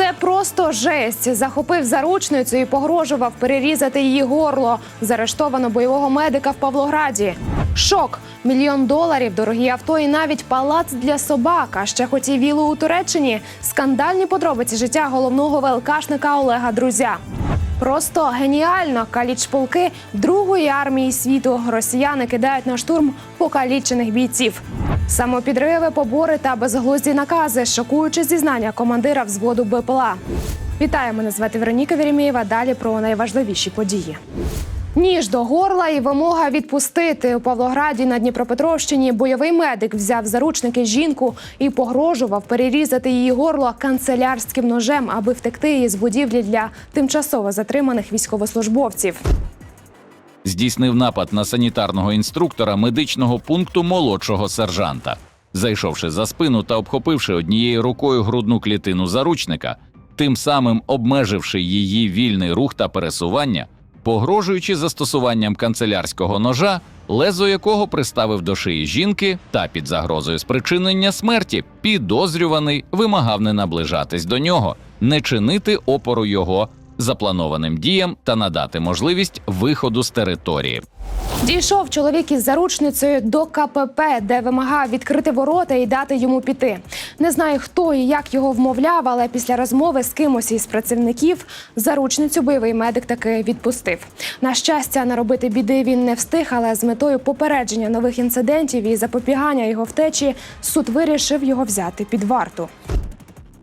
Це просто жесть. Захопив заручницю і погрожував перерізати її горло. Заарештовано бойового медика в Павлограді. Шок, мільйон доларів, дорогі авто і навіть палац для собак. А ще хотів вілу у Туреччині. Скандальні подробиці життя головного ВЛКшника Олега Друзя. Просто геніально калічполки Другої армії світу росіяни кидають на штурм покалічених бійців. Самопідриви, побори та безглузді накази, шокуючи зізнання командира взводу БПЛА. Вітаю, мене звати Вероніка Вєремєєва. Далі про найважливіші події. Ніж до горла і вимога відпустити у Павлограді на Дніпропетровщині. Бойовий медик взяв заручники жінку і погрожував перерізати її горло канцелярським ножем, аби втекти із будівлі для тимчасово затриманих військовослужбовців. Здійснив напад на санітарного інструктора медичного пункту молодшого сержанта. Зайшовши за спину та обхопивши однією рукою грудну клітину заручника, тим самим обмеживши її вільний рух та пересування, погрожуючи застосуванням канцелярського ножа, лезо якого приставив до шиї жінки та під загрозою спричинення смерті, підозрюваний вимагав не наближатись до нього, не чинити опору його запланованим діям та надати можливість виходу з території. Дійшов чоловік із заручницею до КПП, де вимагав відкрити ворота і дати йому піти. Не знаю, хто і як його вмовляв, але після розмови з кимось із працівників заручницю бойовий медик таки відпустив. На щастя, наробити біди він не встиг, але з метою попередження нових інцидентів і запобігання його втечі суд вирішив його взяти під варту.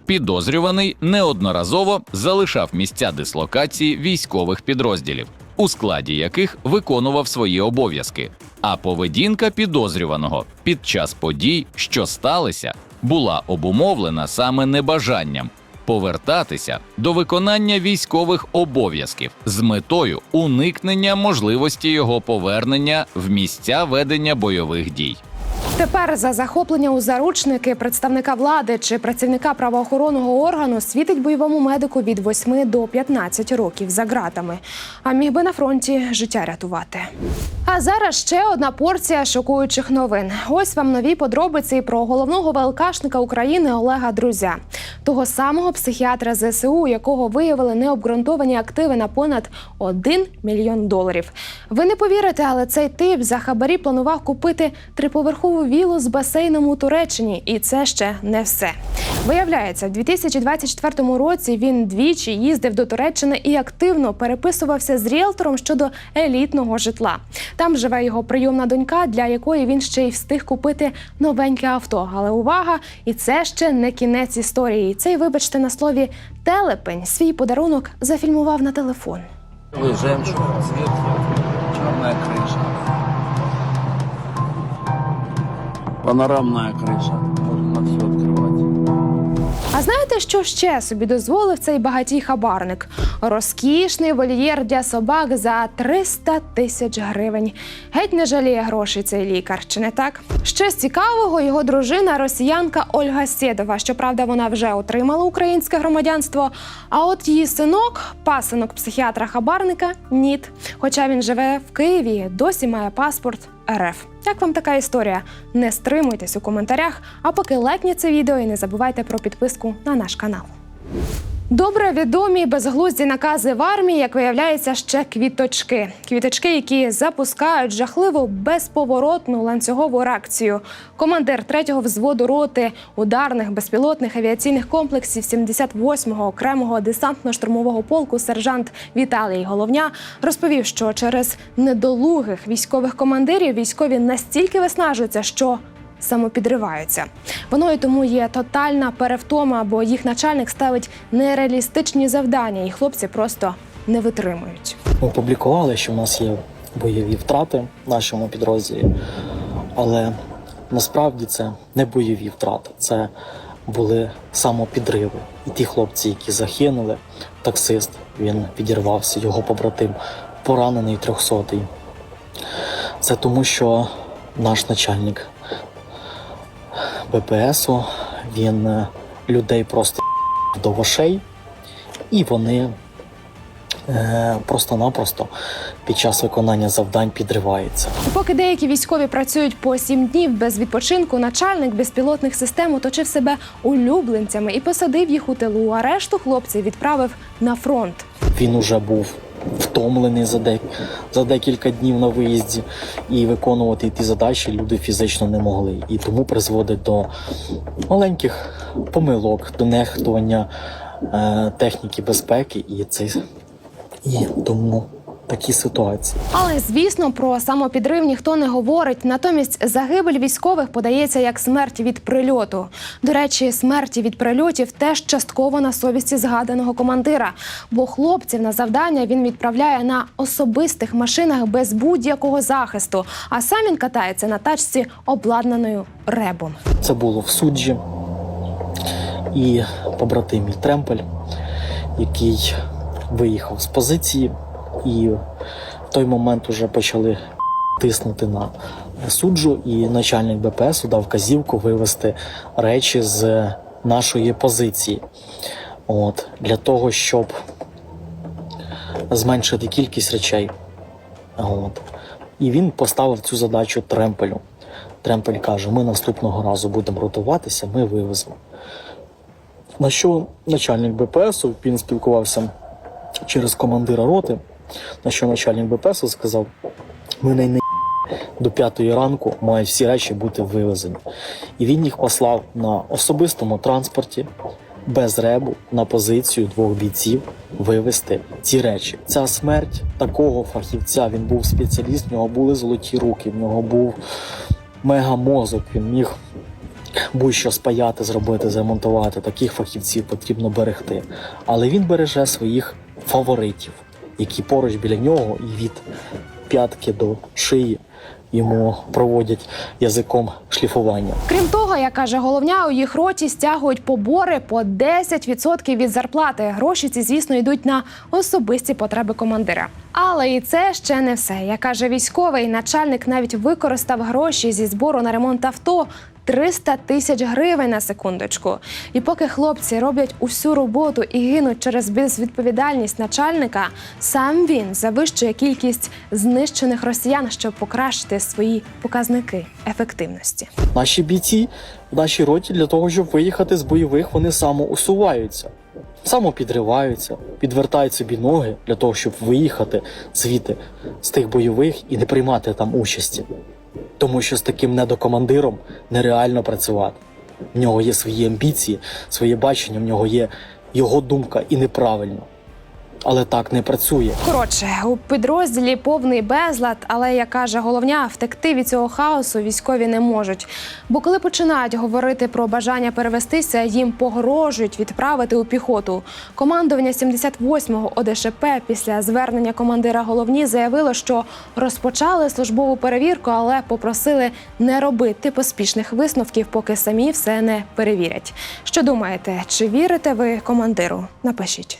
Підозрюваний неодноразово залишав місця дислокації військових підрозділів, у складі яких виконував свої обов'язки. А поведінка підозрюваного під час подій, що сталися, була обумовлена саме небажанням повертатися до виконання військових обов'язків з метою уникнення можливості його повернення в місця ведення бойових дій. Тепер за захоплення у заручники представника влади чи працівника правоохоронного органу світить бойовому медику від 8 до 15 років за ґратами. А міг би на фронті життя рятувати. А зараз ще одна порція шокуючих новин. Ось вам нові подробиці про головного ВЛКшника України Олега Друзя, того самого психіатра ЗСУ, якого виявили необґрунтовані активи на понад 1 мільйон доларів. Ви не повірите, але цей тип за хабарі планував купити триповерхову вілу з басейном у Туреччині, і це ще не все. Виявляється, в 2024 році він двічі їздив до Туреччини і активно переписувався з ріелтором щодо елітного житла. Там живе його прийомна донька, для якої він ще й встиг купити новеньке авто. Але увага, і це ще не кінець історії. Цей, вибачте, на слові телепень свій подарунок зафільмував на телефон. Жемчуг, Панорамная крыша. Можно на все открывать. А знаєте, що ще собі дозволив цей багатій хабарник? Розкішний вольєр для собак за 300 тисяч гривень. Геть не жаліє грошей цей лікар, чи не так? Ще з цікавого його дружина росіянка Ольга Сєдова. Щоправда, вона вже отримала українське громадянство. А от її синок, пасинок психіатра хабарника, ніт. Хоча він живе в Києві, досі має паспорт РФ. Як вам така історія? Не стримуйтесь у коментарях, а поки лайкніть це відео і не забувайте про підписку на наш канал. Добре відомі безглузді накази в армії, як виявляється, ще квіточки. Квіточки, які запускають жахливу безповоротну ланцюгову реакцію. Командир третього взводу роти ударних безпілотних авіаційних комплексів 78-го окремого десантно-штурмового полку сержант Віталій Головня розповів, що через недолугих військових командирів військові настільки виснажуються, що самопідриваються. Воно і тому є тотальна перевтома, бо їх начальник ставить нереалістичні завдання, і хлопці просто не витримують. Ми опублікували, що в нас є бойові втрати в нашому підрозділі, але насправді це не бойові втрати, це були самопідриви. І ті хлопці, які загинули, таксист, він підірвався, його побратим, поранений трьохсотий. Це тому, що наш начальник БПСу, він е, людей просто до вошей, і вони е, просто-напросто під час виконання завдань підривається. Поки деякі військові працюють по сім днів без відпочинку, начальник безпілотних систем оточив себе улюбленцями і посадив їх у тилу. А решту хлопців відправив на фронт. Він уже був втомлений за, дек... за декілька днів на виїзді, і виконувати ті задачі люди фізично не могли. І тому призводить до маленьких помилок, до нехтування е, техніки безпеки, і це і тому такі ситуації. Але звісно, про самопідрив ніхто не говорить. Натомість загибель військових подається як смерть від прильоту. До речі, смерті від прильотів теж частково на совісті згаданого командира. Бо хлопців на завдання він відправляє на особистих машинах без будь-якого захисту. А сам він катається на тачці, обладнаною ребом. Це було в суджі. І побратим Тремпель, який виїхав з позиції, і в той момент вже почали тиснути на суджу, і начальник БПС дав вказівку вивести речі з нашої позиції. От, для того, щоб зменшити кількість речей. От. І він поставив цю задачу Тремпелю. Тремпель каже: ми наступного разу будемо ротуватися, ми вивеземо. На що начальник БПС він спілкувався через командира роти, на що начальник БПС сказав: ми не до п'ятої ранку мають всі речі бути вивезені. І він їх послав на особистому транспорті без ребу на позицію двох бійців вивезти ці речі. Ця смерть такого фахівця, він був спеціаліст, в нього були золоті руки, в нього був мегамозок, він міг будь-що спаяти, зробити, зремонтувати. Таких фахівців потрібно берегти. Але він береже своїх фаворитів, які поруч біля нього і від п'ятки до шиї йому проводять язиком шліфування. Крім того, як каже головня, у їх роті стягують побори по 10% від зарплати. Гроші ці, звісно, йдуть на особисті потреби командира. Але і це ще не все. Як каже військовий, начальник навіть використав гроші зі збору на ремонт авто. 300 тисяч гривень на секундочку. І поки хлопці роблять усю роботу і гинуть через безвідповідальність начальника, сам він завищує кількість знищених росіян, щоб покращити свої показники ефективності. Наші бійці в нашій роті для того, щоб виїхати з бойових, вони самоусуваються, самопідрivаються, підвертають собі ноги для того, щоб виїхати звідти з тих бойових і не приймати там участі. Тому що з таким недокомандиром нереально працювати. В нього є свої амбіції, своє бачення, в нього є його думка і неправильно. Але так не працює. Коротше, у підрозділі повний безлад, але як каже головня, втекти від цього хаосу військові не можуть. Бо коли починають говорити про бажання перевестися, їм погрожують відправити у піхоту. Командування 78-го ОДШП після звернення командира головні заявило, що розпочали службову перевірку, але попросили не робити поспішних висновків, поки самі все не перевірять. Що думаєте, чи вірите ви командиру? Напишіть.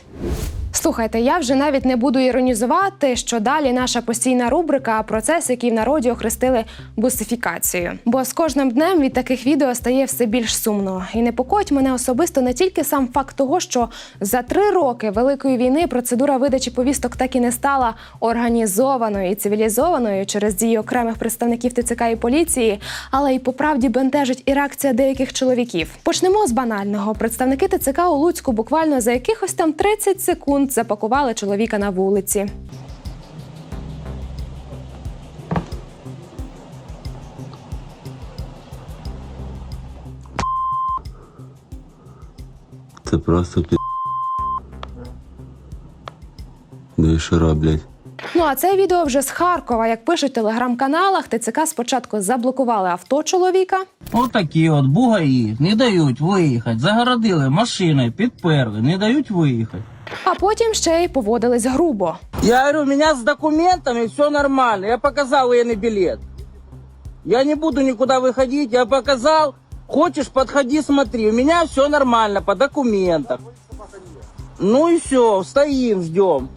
Слухайте, я вже навіть не буду іронізувати, що далі наша постійна рубрика процес, який в народі охрестили бусифікацією. Бо з кожним днем від таких відео стає все більш сумно. І непокоїть мене особисто не тільки сам факт того, що за три роки великої війни процедура видачі повісток так і не стала організованою і цивілізованою через дії окремих представників ТЦК і поліції, але й по правді бентежить і реакція деяких чоловіків. Почнемо з банального. Представники ТЦК у Луцьку буквально за якихось там 30 секунд запакували чоловіка на вулиці. Це просто пі... Дишера, блядь. Ну а це відео вже з Харкова. Як пишуть в телеграм-каналах, ТЦК спочатку заблокували авто чоловіка. Отакі от бугаї не дають виїхати. Загородили машиною, підперли, не дають виїхати. А потім ще й поводились грубо. Я говорю, у меня с документами все нормально. Я показал военный билет. Я не буду никуда выходить. Я показал. Хочешь, подходи, смотри. У меня все нормально по документам. Ну и все, стоим, ждем.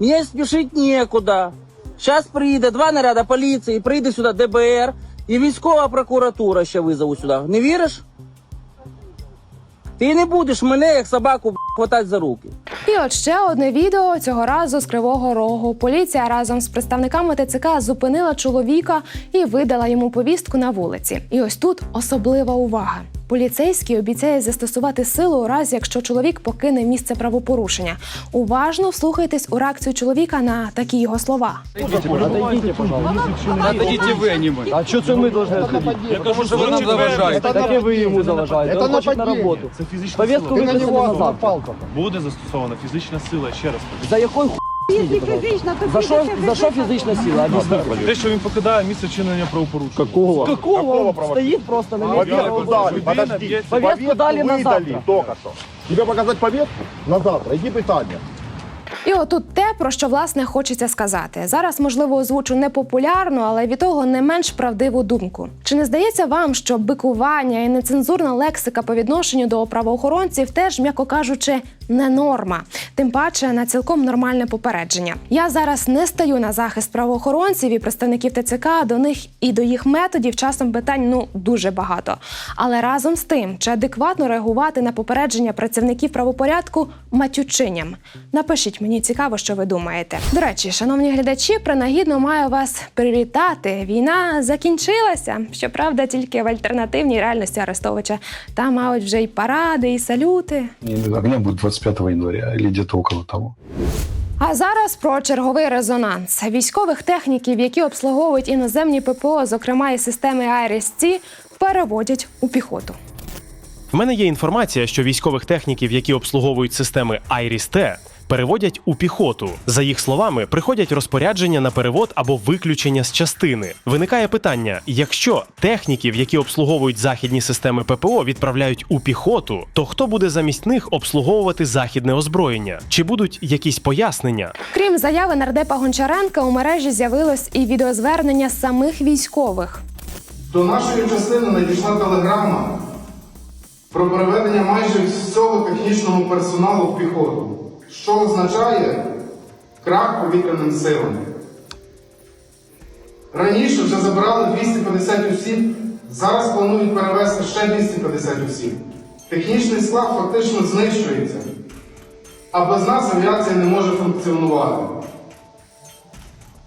Мне спешить некуда. Сейчас прийде два наряда поліції, прийде сюди ДБР і військова прокуратура ще визову сюди. Не віриш? Ти не будеш мене, як собаку, хватати за руки. І от ще одне відео цього разу з Кривого Рогу. Поліція разом з представниками ТЦК зупинила чоловіка і видала йому повістку на вулиці. І ось тут особлива увага. Поліцейський обіцяє застосувати силу у разі, якщо чоловік покине місце правопорушення. Уважно вслухайтесь у реакцію чоловіка на такі його слова. Отойдите вы, а не мы. А что це ми должны отходить? Потому что вы нам заважаете. Так і ви йому заважаєте. Він хоче на роботу. Це фізична Повістку сила. виписали на завтра. Буде застосована фізична сила, ще раз кажу. За якою хуй? За що, за що фізична сила? Об'ясніть. Те, що він покидає місце чинення правопорушення. Какого? Какого? Он стоїть просто на місці. Повестку дали, подожди. Повестку дали на завтра. только что. Тебе показать повестку? На завтра. Иди питання. І отут те, про що власне хочеться сказати. Зараз, можливо, озвучу непопулярну, але від того не менш правдиву думку. Чи не здається вам, що бикування і нецензурна лексика по відношенню до правоохоронців теж, м'яко кажучи, не норма, тим паче на цілком нормальне попередження. Я зараз не стаю на захист правоохоронців і представників ТЦК до них і до їх методів часом питань ну дуже багато. Але разом з тим, чи адекватно реагувати на попередження працівників правопорядку матючиням? Напишіть мені цікаво, що ви думаєте. До речі, шановні глядачі, принагідно маю вас привітати. Війна закінчилася. Щоправда, тільки в альтернативній реальності Арестовича. Там мають вже й паради, і салюти. Огня будет 25 января или где-то около того. А зараз про черговий резонанс військових техніків, які обслуговують іноземні ППО, зокрема і системи IRIS-T, переводять у піхоту. В мене є інформація, що військових техніків, які обслуговують системи IRIS-T, переводять у піхоту. За їх словами, приходять розпорядження на перевод або виключення з частини. Виникає питання: якщо техніків, які обслуговують західні системи ППО, відправляють у піхоту, то хто буде замість них обслуговувати західне озброєння? Чи будуть якісь пояснення? Крім заяви нардепа Гончаренка, у мережі з'явилось і відеозвернення самих військових. До нашої частини надійшла телеграма про переведення майже всього технічного персоналу в піхоту, що означає крах повітряним силам. Раніше вже забирали 250 осіб, зараз планують перевезти ще 250 осіб. Технічний склад фактично знищується, а без нас авіація не може функціонувати.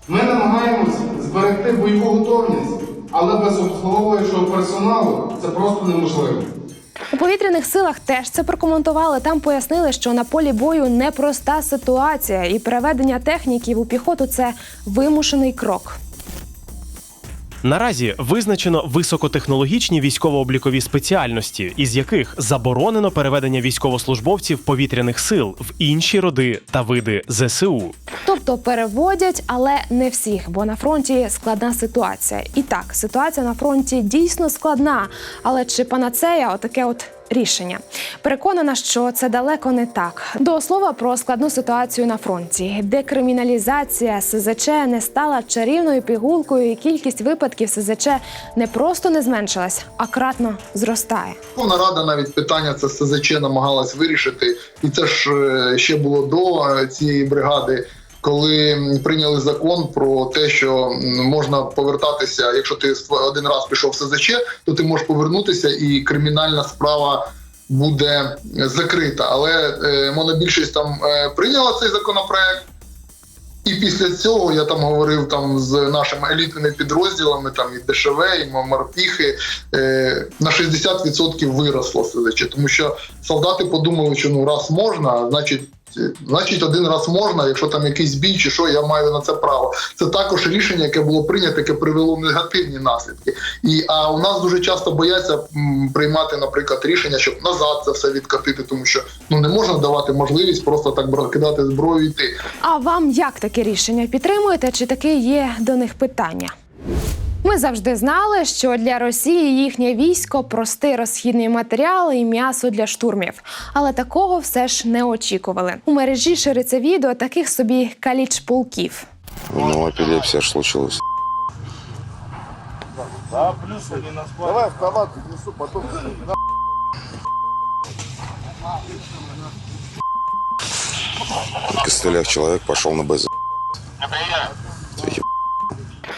Ми намагаємось зберегти бойову готовність, але без обслуговуючого персоналу це просто неможливо. У повітряних силах теж це прокоментували. Там пояснили, що на полі бою непроста ситуація, і переведення техніків у піхоту це вимушений крок. Наразі визначено високотехнологічні військово-облікові спеціальності, із яких заборонено переведення військовослужбовців повітряних сил в інші роди та види ЗСУ. Тобто переводять, але не всіх, бо на фронті складна ситуація. І так, ситуація на фронті дійсно складна. Але чи панацея отаке от рішення? Переконана, що це далеко не так. До слова про складну ситуацію на фронті. Декриміналізація СЗЧ не стала чарівною пігулкою, і кількість випадків СЗЧ не просто не зменшилась, а кратно зростає. Верховна Рада навіть питання це СЗЧ намагалась вирішити, і це ж е, ще було до е, цієї бригади. Коли прийняли закон про те, що можна повертатися, якщо ти один раз пішов в СЗЧ, то ти можеш повернутися, і кримінальна справа буде закрита. Але е, монобільшість там е, прийняла цей законопроект. І після цього я там говорив там з нашими елітними підрозділами, там і ДШВ, і морпіхи, е, на 60% виросло СЗЧ, тому що солдати подумали, що ну раз можна, значить. Значить, один раз можна, якщо там якийсь бій чи що, я маю на це право. Це також рішення, яке було прийнято, яке привело негативні наслідки. І а у нас дуже часто бояться приймати, наприклад, рішення, щоб назад це все відкатити, тому що ну не можна давати можливість просто так кидати зброю і йти. А вам як таке рішення підтримуєте? Чи таке є до них питання? Ми завжди знали, що для Росії їхнє військо простий розхідний матеріал і м'ясо для штурмів. Але такого все ж не очікували. У мережі шириться відео таких собі каліч-полків. У него эпилепсия случилась. Давай автомат несу, потом. Костылях человек пошел на БЗ.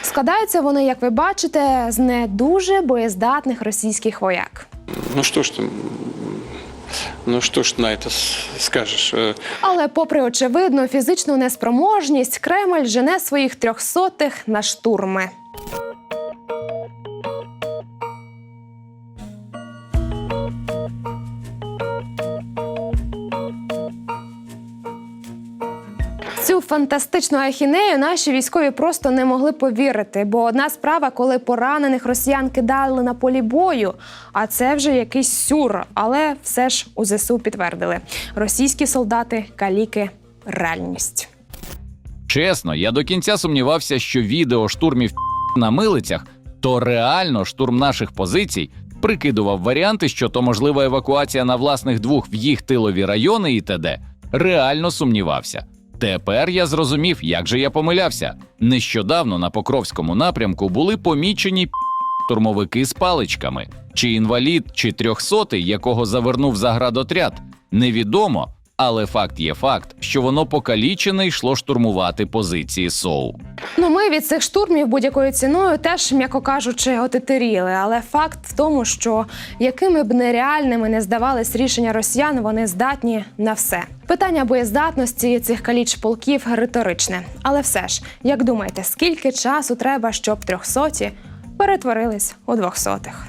Складаються вони, як ви бачите, з не дуже боєздатних російських вояк. Ну что ж ты, Ну что ж на это скажешь? Э, Але, попри очевидну фізичну неспроможність, Кремль жене своїх трьохсотих на штурми. Фантастичну ахінею наші військові просто не могли повірити, бо одна справа, коли поранених росіян кидали на полі бою, а це вже якийсь сюр. Але все ж у ЗСУ підтвердили: російські солдати каліки реальність. Чесно, я до кінця сумнівався, що відео штурмів на милицях то реально штурм наших позицій. Прикидував варіанти, що то можлива евакуація на власних двох в їх тилові райони і т.д. Реально сумнівався. Тепер я зрозумів, як же я помилявся. Нещодавно на Покровському напрямку були помічені штурмовики з паличками. Чи інвалід, чи трьохсотий, якого завернув заградотряд, невідомо. Але факт є факт, що воно покалічене йшло штурмувати позиції СОУ. Ну, ми від цих штурмів будь-якою ціною теж, м'яко кажучи, отетеріли. Але факт в тому, що якими б нереальними не здавались рішення росіян, вони здатні на все. Питання боєздатності цих каліч полків риторичне. Але все ж, як думаєте, скільки часу треба, щоб трьохсоті перетворились у двохсотих?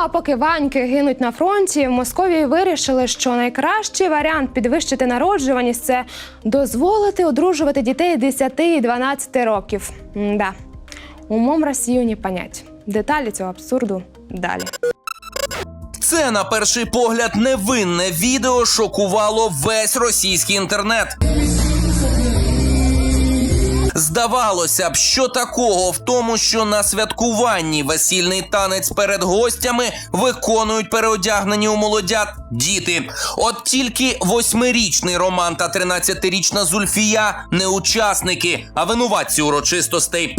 А поки ваньки гинуть на фронті, в Московії вирішили, що найкращий варіант підвищити народжуваність це дозволити одружувати дітей 10 і 12 років. Да. Умом Росію не понять. Деталі цього абсурду далі. Це на перший погляд невинне відео шокувало весь російський інтернет. Здавалося б, що такого в тому, що на святкуванні весільний танець перед гостями виконують переодягнені у молодят діти. От тільки восьмирічний Роман та 13-річна Зульфія не учасники, а винуватці урочистостей.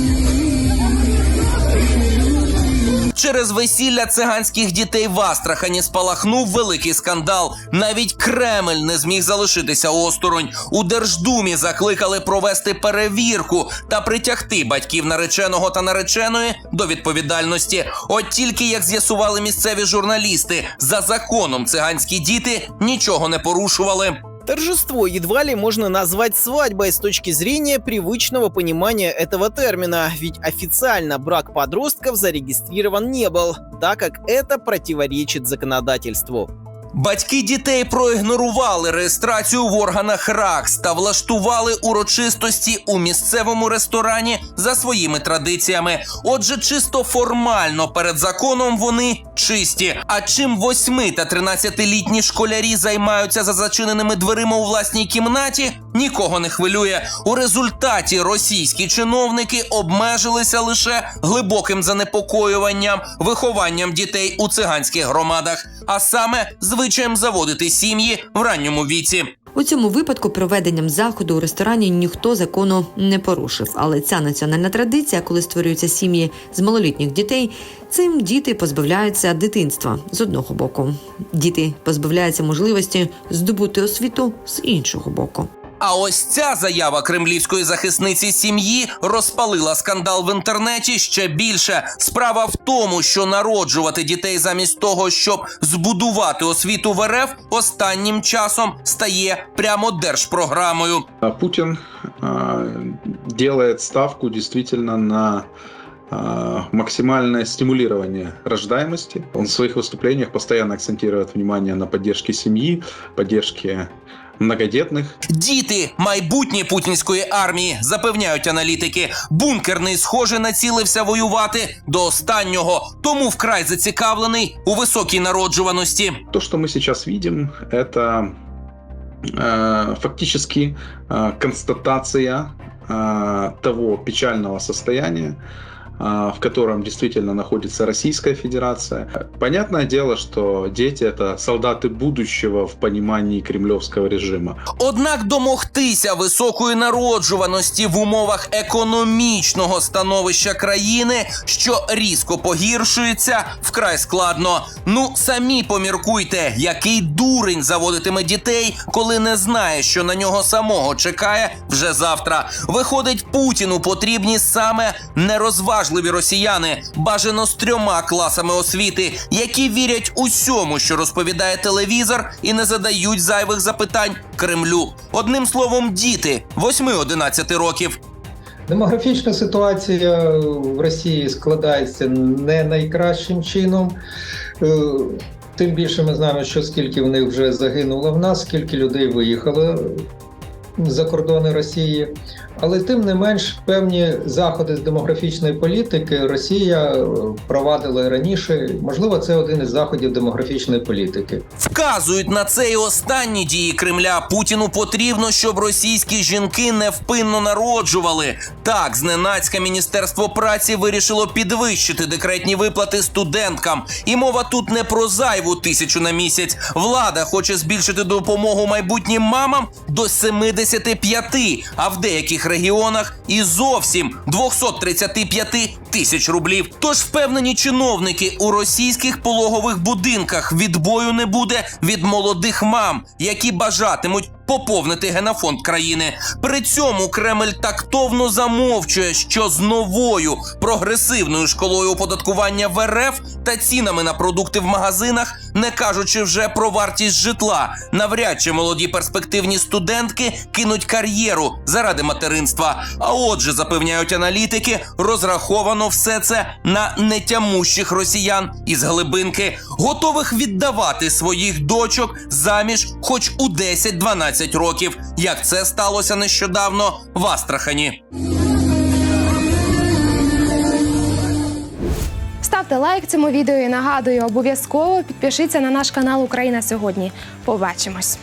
Через весілля циганських дітей в Астрахані спалахнув великий скандал. Навіть Кремль не зміг залишитися осторонь. У Держдумі закликали провести перевірку та притягти батьків нареченого та нареченої до відповідальності. От тільки як з'ясували місцеві журналісти, за законом циганські діти нічого не порушували. Торжество едва ли можно назвать свадьбой с точки зрения привычного понимания этого термина, ведь официально брак подростков зарегистрирован не был, так как это противоречит законодательству. Батьки дітей проігнорували реєстрацію в органах РАКС та влаштували урочистості у місцевому ресторані за своїми традиціями. Отже, чисто формально перед законом вони чисті. А чим 8 та 13-літні школярі займаються за зачиненими дверима у власній кімнаті, нікого не хвилює. У результаті російські чиновники обмежилися лише глибоким занепокоюванням, вихованням дітей у циганських громадах, а саме звичаєм заводити сім'ї в ранньому віці. У цьому випадку проведенням заходу у ресторані ніхто закону не порушив. Але ця національна традиція, коли створюються сім'ї з малолітніх дітей, цим діти позбавляються дитинства з одного боку. Діти позбавляються можливості здобути освіту з іншого боку. А ось ця заява кремлівської захисниці сім'ї розпалила скандал в інтернеті ще більше. Справа в тому, що народжувати дітей замість того, щоб збудувати освіту в РФ, останнім часом стає прямо держпрограмою. А, делает ставку действительно на максимальное стимулирование рождаемости. Он в своих выступлениях постоянно акцентирует внимание на поддержке семьи, поддержке многодетних. Діти майбутнє путінської армії запевняють аналітики. Бункерний, схоже, націлився воювати до останнього, тому вкрай зацікавлений у високій народжуваності. То, что мы сейчас видим, это э, фактически э, констатация э, того печального состояния, э, в котором действительно находится Российская Федерация. Понятное дело, что дети это солдаты будущего в понимании кремлевского режима. Однак домогтися високої народжуваності в умовах економічного становища країни, що різко погіршується, вкрай складно. Ну самі поміркуйте, який дурень заводитиме дітей, коли не знає, що на нього самого чекає вже завтра. Виходить, Путіну потрібні саме нерозважені зневажливі росіяни, бажано з трьома класами освіти, які вірять усьому, що розповідає телевізор, і не задають зайвих запитань Кремлю. Одним словом, діти 8-11 років. Демографічна ситуація в Росії складається не найкращим чином. Е, Тим більше ми знаємо, що скільки в них вже загинуло в нас, скільки людей виїхало за кордони Росії. Але тим не менш певні заходи з демографічної політики Росія е, провадила раніше. Можливо, це один із заходів демографічної політики. Вказують на це і останні дії Кремля. Путіну потрібно, щоб російські жінки невпинно народжували. Так, зненацька міністерство праці вирішило підвищити декретні виплати студенткам. І мова тут не про зайву тисячу на місяць. Влада хоче збільшити допомогу майбутнім мамам до 75, а в деяких регіонах і зовсім 235 тисяч рублів. Тож впевнені чиновники у російських пологових будинках відбою не буде від молодих мам, які бажатимуть поповнити генофонд країни. При цьому Кремль тактовно замовчує, що з новою прогресивною школою оподаткування в РФ та цінами на продукти в магазинах, не кажучи вже про вартість житла, навряд чи молоді перспективні студентки кинуть кар'єру заради материнства. А отже, запевняють аналітики, розраховано все це на нетямущих росіян із глибинки, готових віддавати своїх дочок заміж, хоч у 10-12 років, як це сталося нещодавно в Астрахані. Ставте лайк цьому відео і нагадую, обов'язково підпишіться на наш канал Україна сьогодні. Побачимось.